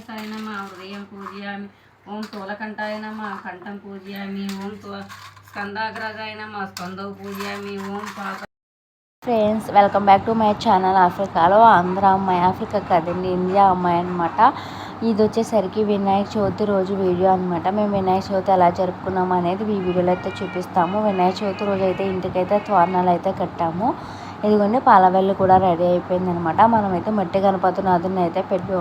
గణేశాయ నమ హృదయం పూజయామి. ఓం స్థూలకంఠాయ నమ కంఠం పూజయామి. ఓం తో స్కందాగ్రగాయ నమ స్కందవు పూజయామి. ఓం పాప friends welcome back to my channel ఆఫ్రికాలో ఆంధ్ర అమ్మాయి ఆఫ్రికా కదండి ఇండియా అమ్మాయి అనమాట ఇది వచ్చేసరికి వినాయక చవితి రోజు వీడియో అనమాట మేము వినాయక చవితి ఎలా జరుపుకున్నాం అనేది ఈ వీడియోలో అయితే చూపిస్తాము. వినాయక చవితి రోజు అయితే ఇంటికైతే తోరణాలు అయితే కట్టాము. ఇదిగోండి పాలవెల్లి కూడా రెడీ అయిపోయింది అనమాట మనమైతే మట్టి గణపతినాథుని అయితే పెట్టు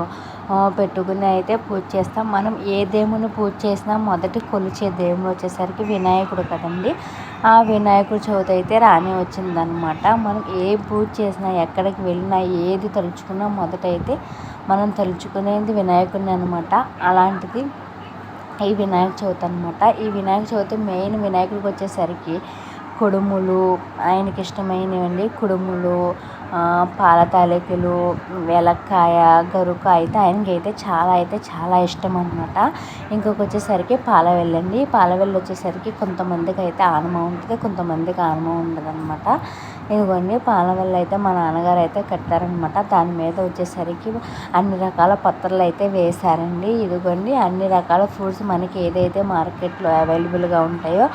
పెట్టుకుని అయితే పూజ చేస్తాం. మనం ఏ దేవుని పూజ చేసినా మొదటి కొలిచే దేవుడు వచ్చేసరికి వినాయకుడు కదండి. ఆ వినాయకుడు చవితి అయితే రాని వచ్చిందనమాట. మనం ఏ పూజ చేసినా ఎక్కడికి వెళ్ళినా ఏది తలుచుకున్నా మొదటైతే మనం తలుచుకునేది వినాయకుడిని అనమాట. అలాంటిది ఈ వినాయక చవితి అనమాట. ఈ వినాయక చవితి మెయిన్ వినాయకుడికి వచ్చేసరికి కుడుములు ఆయనకి ఇష్టమైనవండి. కుడుములు పాల తాలికలు వెలక్కాయ గరుకు అయితే ఆయనకి అయితే చాలా అయితే చాలా ఇష్టం అనమాట ఇంకొక వచ్చేసరికి పాలవెల్లండి. పాలవెల్లి వచ్చేసరికి కొంతమందికి అయితే ఆనమ ఉంటుంది కొంతమందికి ఆనమ ఉండదు అనమాట ఇదిగోండి వల్ల అయితే మా నాన్నగారు అయితే కట్టారనమాట దాని మీద వచ్చేసరికి అన్ని రకాల పత్రాలు అయితే వేశారండి. ఇదిగోండి అన్ని రకాల ఫ్రూట్స్ మనకి ఏదైతే మార్కెట్లో అవైలబుల్గా ఉంటాయో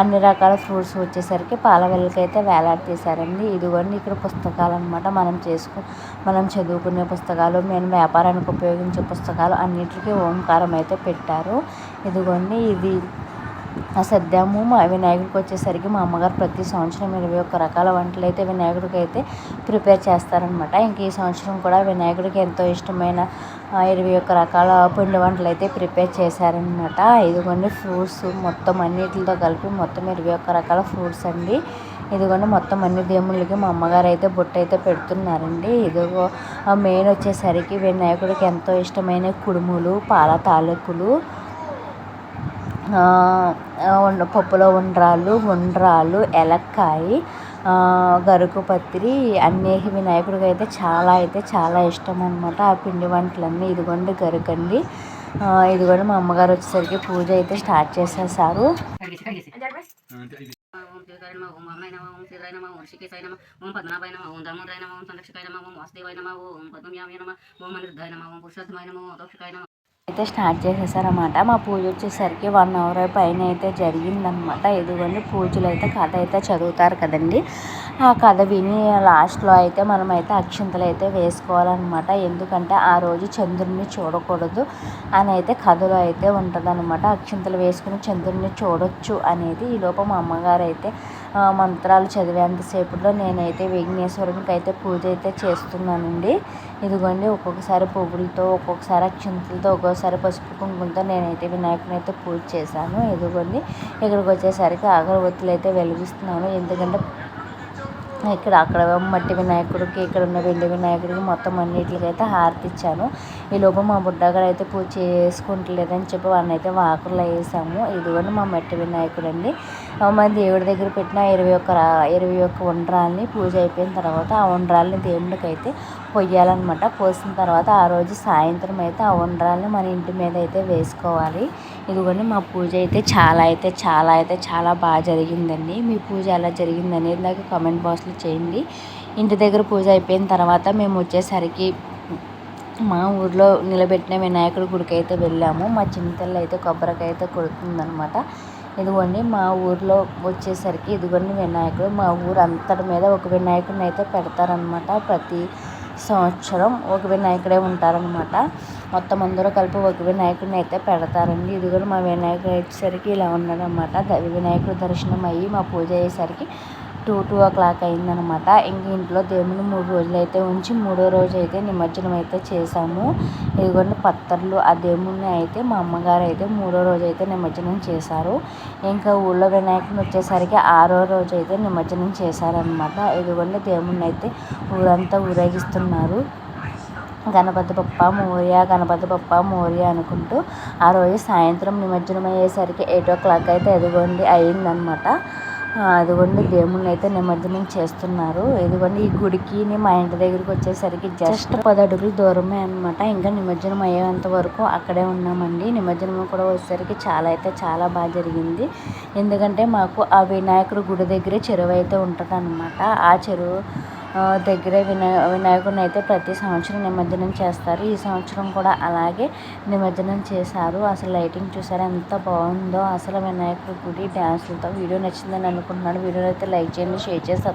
అన్ని రకాల ఫ్రూట్స్ వచ్చేసరికి పాల అయితే వేలాడతీశారండి. ఇదిగోండి ఇక్కడ పుస్తకాలు అనమాట మనం చేసుకు మనం చదువుకునే పుస్తకాలు మేము వ్యాపారానికి ఉపయోగించే పుస్తకాలు అన్నిటికీ ఓంకారం అయితే పెట్టారు. ఇదిగోండి ఇది సద్దాము మా వినాయకుడికి వచ్చేసరికి మా అమ్మగారు ప్రతి సంవత్సరం ఇరవై ఒక్క రకాల వంటలు అయితే వినాయకుడికి అయితే ప్రిపేర్ చేస్తారనమాట ఇంక ఈ సంవత్సరం కూడా వినాయకుడికి ఎంతో ఇష్టమైన ఇరవై ఒక్క రకాల పిండి వంటలు అయితే ప్రిపేర్ చేశారనమాట ఇదిగోండి ఫ్రూట్స్ మొత్తం అన్నిటితో కలిపి మొత్తం ఇరవై ఒక్క రకాల ఫ్రూట్స్ అండి. ఇదిగోండి మొత్తం అన్ని దేవుళ్ళకి మా అమ్మగారు అయితే బొట్టు అయితే పెడుతున్నారండి. ఇదిగో మెయిన్ వచ్చేసరికి వినాయకుడికి ఎంతో ఇష్టమైన కుడుములు పాల తాలూకులు పప్పులో ఉండ్రాళ్ళు ఉండ్రాళ్ళు ఎలక్కాయి ఆ, గరుకు పత్రి అన్నీ వినాయకుడికి అయితే చాలా అయితే చాలా ఇష్టం అనమాట ఆ పిండి వంటలన్నీ ఇదిగోండి గరుకండి ఇదిగోండి మా అమ్మగారు వచ్చేసరికి పూజ అయితే స్టార్ట్ చేసేసారు ఓం శివకాయ నమ ఓం వామనాయ నమ ఓం నమ ఓం ఋషికేశాయ నమ ఓం పద్మనాభాయ నమ ఓం దామోదరాయ నమ ఓం సంరక్షకాయ నమ ఓం వాసుదేవాయ నమ ఓం పద్మవ్యామయ నమ ఓం అనిరుద్ధాయ నమ ఓం పురుషోత్తమాయ నమ ఓం నమ అయితే స్టార్ట్ చేసేసారన్నమాట. మా పూజ వచ్చేసరికి వన్ అవర్ పైన అయితే జరిగిందనమాట ఇదిగోండి పూజలు అయితే కథ అయితే చదువుతారు కదండి. ఆ కథ విని లాస్ట్లో అయితే మనం అయితే అక్షింతలు అయితే వేసుకోవాలన్నమాట. ఎందుకంటే ఆ రోజు చంద్రుడిని చూడకూడదు అని అయితే కథలో అయితే ఉంటుందన్నమాట. అక్షింతలు వేసుకుని చంద్రుడిని చూడొచ్చు అనేది ఈ లోపం మా అమ్మగారు అయితే మంత్రాలు చదివేంతసేపులో నేనైతే విఘ్నేశ్వరునికి అయితే పూజ అయితే చేస్తున్నానండి. ఇదిగోండి ఒక్కొక్కసారి పువ్వులతో ఒక్కొక్కసారి అక్షింతలతో ఒక్కొక్కసారి పసుపు కుంకుమతో నేనైతే వినాయకుని అయితే పూజ చేశాను. ఇదిగోండి ఇక్కడికి వచ్చేసరికి అగరబత్తులు అయితే వెలిగిస్తున్నాను. ఎందుకంటే ఇక్కడ అక్కడ మట్టి వినాయకుడికి ఇక్కడ ఉన్న వెండి వినాయకుడికి మొత్తం అన్నిటికి అయితే హారతి ఇచ్చాను ఈ లోపు మా బుడ్డగారు అయితే పూజ చేసుకుంటలేదని చెప్పి వాడిని అయితే వాకుల్లో వేసాము. ఇదిగోండి మా మట్టి వినాయకుడు అండి మా దేవుడి దగ్గర పెట్టిన ఇరవై ఒక్క ఇరవై ఒక్క ఉండ్రాల్ని పూజ అయిపోయిన తర్వాత ఆ ఉండ్రాల్ని దేవుడికి అయితే పొయ్యాలన్నమాట. పోసిన తర్వాత ఆ రోజు సాయంత్రం అయితే ఆ ఉండ్రాల్ని మన ఇంటి మీద అయితే వేసుకోవాలి. ఇదిగోండి మా పూజ అయితే చాలా అయితే చాలా అయితే చాలా బాగా జరిగిందండి. మీ పూజ ఎలా జరిగింది అనేది నాకు కామెంట్ బాక్స్లో చేయండి. ఇంటి దగ్గర పూజ అయిపోయిన తర్వాత మేము వచ్చేసరికి మా ఊర్లో నిలబెట్టిన వినాయకుడి గుడికి అయితే వెళ్ళాము. మా చిన్నతల్లి అయితే కొబ్బరికాయ అయితే కొడుతుందనమాట ఇదిగోండి మా ఊర్లో వచ్చేసరికి ఇదిగోండి వినాయకుడు మా ఊరు అంతటి మీద ఒక వినాయకుడిని అయితే పెడతారనమాట ప్రతి సంవత్సరం ఒక వినాయకుడే ఉంటారనమాట మొత్తం అందరూ కలిపి ఒక వినాయకుడిని అయితే పెడతారండి. ఇది కూడా మా వినాయకుడు వచ్చేసరికి ఇలా ఉన్నాడనమాట వినాయకుడు దర్శనం అయ్యి మా పూజ అయ్యేసరికి టూ టూ ఓ క్లాక్ అయిందనమాట. ఇంక ఇంట్లో దేవుని మూడు రోజులు అయితే ఉంచి మూడో రోజు అయితే నిమజ్జనం అయితే చేసాము ఇదిగోండి పత్తర్లు. ఆ దేవుణ్ణి అయితే మా అమ్మగారు అయితే మూడో రోజు అయితే నిమజ్జనం చేశారు. ఇంకా ఊళ్ళో వినాయకుని వచ్చేసరికి ఆరో రోజు అయితే నిమజ్జనం చేశారనమాట. ఇదిగోండి దేవుణ్ణి అయితే ఊరంతా ఊరేగిస్తున్నారు. గణపతి బప్ప మోరియా గణపతి బప్ప మోరియా అనుకుంటూ ఆ రోజు సాయంత్రం నిమజ్జనం అయ్యేసరికి ఎయిట్ ఓ క్లాక్ అయితే ఎదుగోండి అయిందనమాట అదిగోండి దేవుణ్ణి అయితే నిమజ్జనం చేస్తున్నారు. ఇదిగోండి ఈ గుడికి మా ఇంటి దగ్గరికి వచ్చేసరికి జస్ట్ పది అడుగులు దూరమే అనమాట ఇంకా నిమజ్జనం అయ్యేంత వరకు అక్కడే ఉన్నామండి. నిమజ్జనం కూడా వచ్చేసరికి చాలా అయితే చాలా బాగా జరిగింది. ఎందుకంటే మాకు ఆ వినాయకుడి గుడి దగ్గరే చెరువు అయితే ఉంటుంది ఆ చెరువు దగ్గరే వినాయ వినాయకుడిని అయితే ప్రతి సంవత్సరం నిమజ్జనం చేస్తారు. ఈ సంవత్సరం కూడా అలాగే నిమజ్జనం చేశారు. అసలు లైటింగ్ చూసారా ఎంత బాగుందో. అసలు వినాయకుడి గుడి డ్యాన్స్లతో వీడియో నచ్చిందని అనుకుంటున్నాను. వీడియో అయితే లైక్ చేయండి షేర్ చేసి